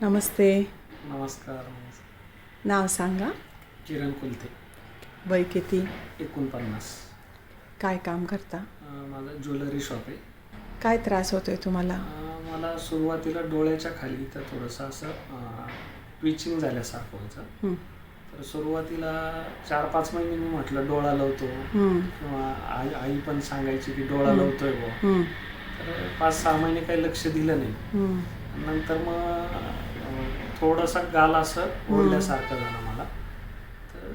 नमस्ते. नमस्कार नाव सांगा. किरण कुलते वय किती? एकोणपन्नास. काय काम करता? माझं ज्वेलरी शॉप आहे. काय त्रास होतोय तुम्हाला? मला सुरुवातीला डोळ्याच्या खाली तर थोडंसं असं ट्विचिंग झाल्यासारखं व्हायचं. हं, तर सुरुवातीला चार पाच महिने मी म्हटलं डोळा लावतो. किंवा आई आई पण सांगायची की डोळा लावतोय हं, तर पाच सहा महिने काही लक्ष दिलं नाही. नंतर मग थोडासा गाल असं ओढल्यासारखं झालं मला. तर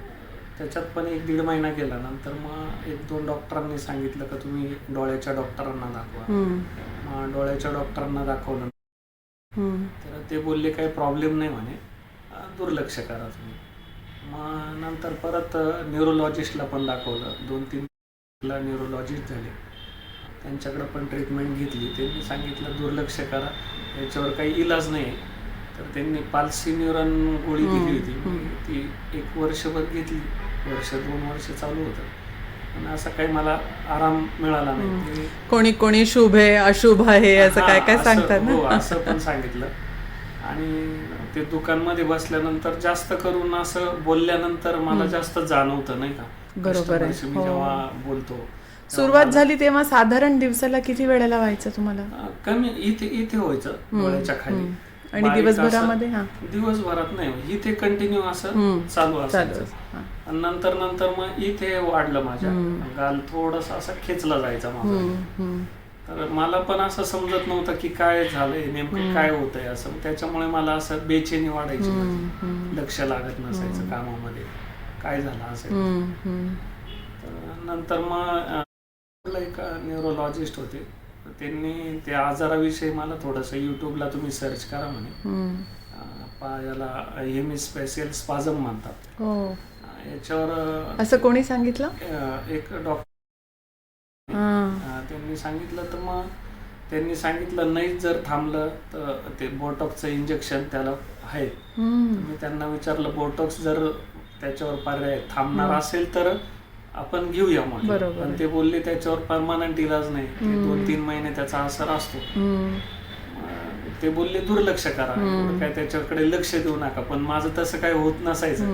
त्याच्यात पण एक दीड महिना गेला. नंतर मग एक दोन डॉक्टरांनी सांगितलं का तुम्ही डोळ्याच्या डॉक्टरांना दाखवा. मग डोळ्याच्या डॉक्टरांना दाखवलं. तर ते बोलले काही प्रॉब्लेम नाही म्हणे. दुर्लक्ष करा तुम्ही. मग नंतर परत न्यूरोलॉजिस्टला पण दाखवलं. दोन तीन ला न्यूरोलॉजिस्ट झाले. त्यांच्याकडे पण ट्रीटमेंट घेतली. त्यांनी सांगितलं दुर्लक्ष करा. याच्यावर काही इलाज नाही. तर त्यांनी पाल्सी न्यूरॉन गोळी दिली होती. मी ती एक वर्षभर घेतली. वर्ष दोन वर्ष चालू होतं. पण असा काही मला आराम मिळाला नाही. कोणी कोणी शुभ आहे अशुभ आहे असं काय काय सांगतात हो ना असं पण सांगितलं. आणि ते दुकानमध्ये बसल्यानंतर जास्त करून असं बोलल्यानंतर मला जास्त जाणवतं नाही का? बरोबर आहे. मी हो. जेव्हा बोलतो सुरुवात झाली तेव्हा साधारण दिवसाला किती वेळेला व्हायचं तुम्हाला? कमी इथे इथे व्हायचं डोळ्याच्या खाली. आणि दिवसभरामध्ये हा. दिवसभरात नाही इथे कंटिन्यू असं. चालू असायचं. आणि नंतर नंतर मग इथे वाढलं माझ्या. गाल थोडस असं खेचला जायचा माझा. तर मला पण असं समजत नव्हतं की काय झालंय नेमकं काय होतंय असं. त्याच्यामुळे मला असं बेचैनी वाढायची लक्ष लागत नसायचं कामामध्ये. काय झालं असेल? तर नंतर मग एक न्यूरोलॉजिस्ट होते. तर त्यांनी त्या आजाराविषयी मला थोडंसं यूट्यूबला तुम्ही सर्च करा म्हणे. हं. अं, पा याला हेमी स्पेशल स्पाझम म्हणतात. हो. याच्यावर असं कोणी सांगितलं? अं, एक डॉक्टर हा. त्यांनी सांगितलं तर मग त्यांनी सांगितलं नाही जर थांबलं तर ते बोटॉक्सचं इंजेक्शन त्याला आहे. मी त्यांना विचारलं बोटॉक्स जर त्याच्यावर पर्याय थांबणार असेल तर आपण घेऊया म्हटलं बरोबर. पण. ते बोलले त्याच्यावर परमानंट इलाज नाही. ते दोन तीन महिने त्याचा असर असतो. अं, ते बोलले दुर्लक्ष करा. एवढं काय त्याच्याकडे लक्ष देऊ नका. पण माझं तसं काय होत नसायचं.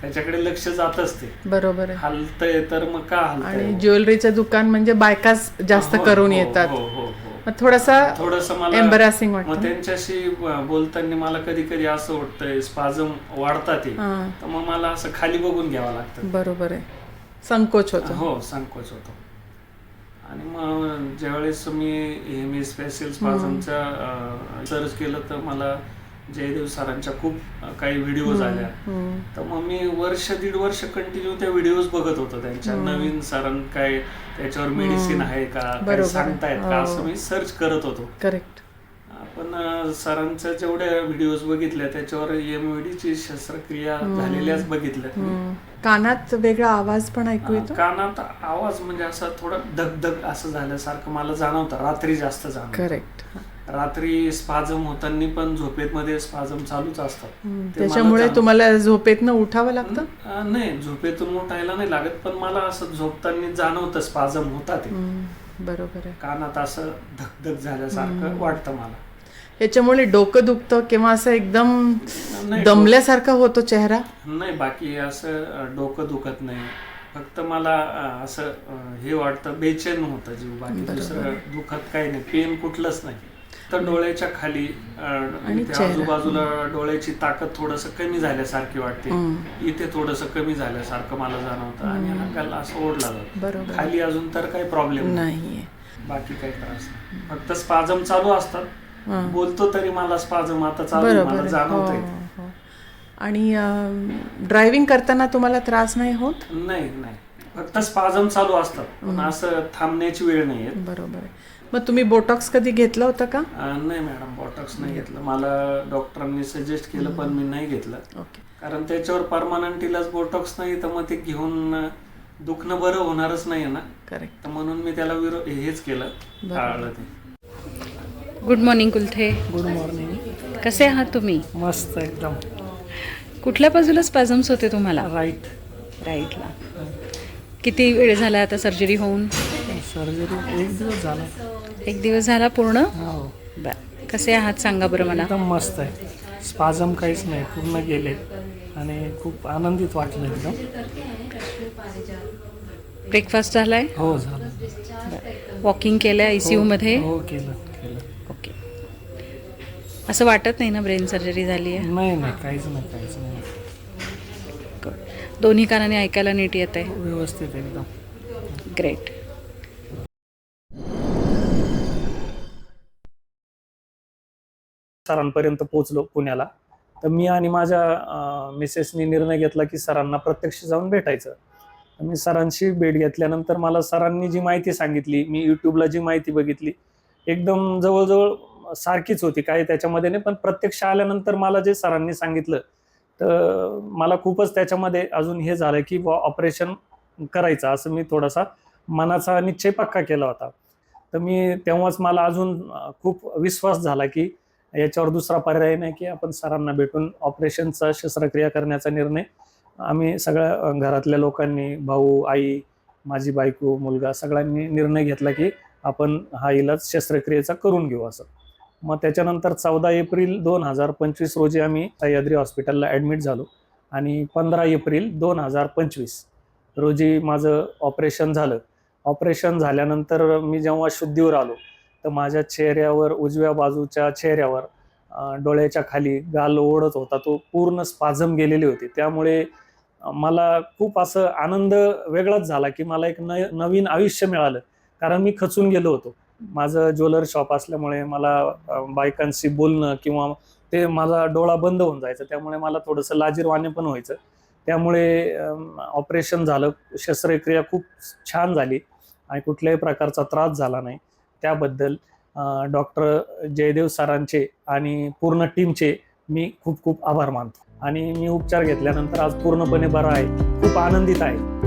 त्याच्याकडे लक्ष जातच ते. बरोबर आहे. हलतंय तर मग का आणि हलतंय ज्वेलरीचं दुकान म्हणजे बायकाच जास्त हो, करून हो, येतात. हो हो हो. मग थोडासा थोडस मला एम्बॅरेसिंग मग वाटतं त्यांच्याशी ब- बोलताना मला कधी कधी असं वाटतंय स्पाझम वाढतात ते. हा. तर मग मला असं खाली बघून घ्यावं लागतं. बरोबर आहे. संकोच होतो. हो संकोच होतो. आणि मग ज्यावेळेस मी हे मी स्पेशल स्पाझमच्या सर्च केलं तर मला जयदेव सरांच्या खूप काही व्हिडिओज आल्या तर मग मी वर्ष दीड वर्ष कंटिन्यू त्या व्हिडिओज बघत होतो त्यांच्या. नवीन सरां काय त्याच्यावर मेडिसिन आहे का. सांगतायत का हो. असं मी सर्च करत होतो. करेक्ट आपण अं, सरांच्या जेवढ्या व्हिडिओज बघितल्या त्याच्यावर एमओडीची शस्त्रक्रिया झालेल्याच बघितल्या. कानात वेगळा आवाज पण ऐकू येतो? कानात आवाज म्हणजे असं थोडं धगधग असं झाल्यासारखं मला जाणवतं. रात्री जास्त जाणवतं. करेक्ट रात्री स्पाझम होताना पण झोपेत मध्ये स्पाझम चालूच असतात. त्याच्यामुळे. तुम्हाला झोपेतनं उठावं लागतं? नाही झोपेतून उठायला नाही लागत पण मला असं झोपताना जाणवतं स्पाझम होतात ते. बरोबर आहे. कानात असं धगधग झाल्यासारखं वाटतं मला. याच्यामुळे डोकं दुखतं किंवा असं एकदम दमल्यासारखा होतो चेहरा? नाही बाकी असं डोकं दुखत नाही. फक्त मला असं हे वाटतं बेचैन होतं जीव. बाकी दुसरं दुखत काही नाही. पेन कुठलंच नाही. तर डोळ्याच्या खाली आजूबाजूला डोळ्याची ताकद थोडस कमी झाल्यासारखी वाटते. इथे थोडस कमी झाल्यासारखं मला जाणवतं आणि गल्ला असं ओढला जातो. खाली अजून तर काही प्रॉब्लेम नाही. नाहीये. बाकी काही त्रास फक्त स्पाझम चालू असतात. बोलतो तरी मला स्पाझम आता चालू मला. जाणवत हो, हो. आणि ड्रायव्हिंग करताना तुम्हाला त्रास नाही होत? नाही नाही. फक्त स्पाझम चालू असतात पण असं थांबण्याची वेळ नाही येत. बरोबर आहे. मग तुम्ही बोटॉक्स कधी घेतलं होतं का? नाही मॅडम बॉटॉक्स नाही घेतलं. मला डॉक्टरांनी सजेस्ट केलं पण मी नाही घेतलं. ओके. कारण त्याच्यावर परमानंट इलाज बोटॉक्स नाही तर मग ते घेऊन दुखणं बरं होणारच नाही ना. करेक्ट म्हणून मी त्याला विरो हेच केलं. टाळलं ते. Good morning Kulthe good morning कसे आहात तुम्ही? मस्त एकदम. कुठल्या बाजूला स्पॅझम्स होते तुम्हाला? राईट राईटला किती वेळ झाला आता सर्जरी होऊन? सर्जरी एक दिवस झाला. एक दिवस झाला पूर्ण? हो. बर. कसे आहात सांगा बरं मला. एकदम मस्त आहे. स्पाझम काहीच नाही. पूर्ण गेले. आणि खूप आनंदित वाटलं एकदम. ब्रेकफास्ट झालाय? हो झालं. वॉकिंग केलं आय सी यूमध्ये हो केलं. असं वाटत नाही ना ब्रेन सर्जरी झाली आहे? नाही नाही काहीच नाही काहीच नाही. दोन्ही कानाने ऐकायला नीट येत आहे. व्यवस्थित एकदम. ग्रेट सरांपर्यंत पोहोचलो पुण्याला. तर मी आणि माझ्या मिसेसनी निर्णय घेतला की सरांना प्रत्यक्ष जाऊन भेटायचं. तर मी सरांशी भेट घेतल्यानंतर मला सरांनी जी माहिती सांगितली मी यूट्यूबला जी माहिती बघितली एकदम जवळजवळ सारखीच होती काही त्याच्यामध्ये नाही पण प्रत्यक्ष आल्यानंतर मला जे सरांनी सांगितलं तर मला खूपच त्याच्यामध्ये अजून हे झालं की ऑपरेशन करायचं असं मी थोडासा मनाचा निश्चय पक्का केला होता. तर मी तेव्हाच मला अजून खूप विश्वास झाला की याच्यावर दुसरा पर्याय नाही की आपण सरांना भेटून ऑपरेशनचा शस्त्रक्रिया करण्याचा निर्णय आम्ही सगळ्या घरातल्या लोकांनी भाऊ आई माझी बायको मुलगा सगळ्यांनी निर्णय घेतला की आपण हा इलाज शस्त्रक्रियेचा करून घेऊ असं. मग त्याच्यानंतर चौदा एप्रिल दोन हजार पंचवीस रोजी आम्ही सह्याद्री हॉस्पिटलला ॲडमिट झालो. आणि पंधरा एप्रिल दोन हजार पंचवीस रोजी माझं ऑपरेशन झालं. ऑपरेशन झाल्यानंतर मी जेव्हा शुद्धीवर आलो तर माझ्या चेहऱ्यावर उजव्या बाजूच्या चेहऱ्यावर डोळ्याच्या खाली गाल ओढत होता. तो पूर्ण स्पाझम गेलेली होती. त्यामुळे मला खूप असं आनंद वेगळाच झाला की मला एक न नवीन आयुष्य मिळालं. कारण मी खचून गेलो होतो. माझं ज्वेलर शॉप असल्यामुळे मला बायकांशी बोलणं किंवा ते माझा डोळा बंद होऊन जायचं. त्यामुळे मला थोडंसं लाजीरवाने पण व्हायचं. त्यामुळे ऑपरेशन झालं. शस्त्रक्रिया खूप छान झाली आणि कुठल्याही प्रकारचा त्रास झाला नाही. त्याबद्दल डॉक्टर जयदेव सरांचे आणि पूर्ण टीमचे मी खूप खूप आभार मानतो. आणि मी उपचार घेतल्यानंतर आज पूर्णपणे बरा आहे. खूप आनंदित आहे.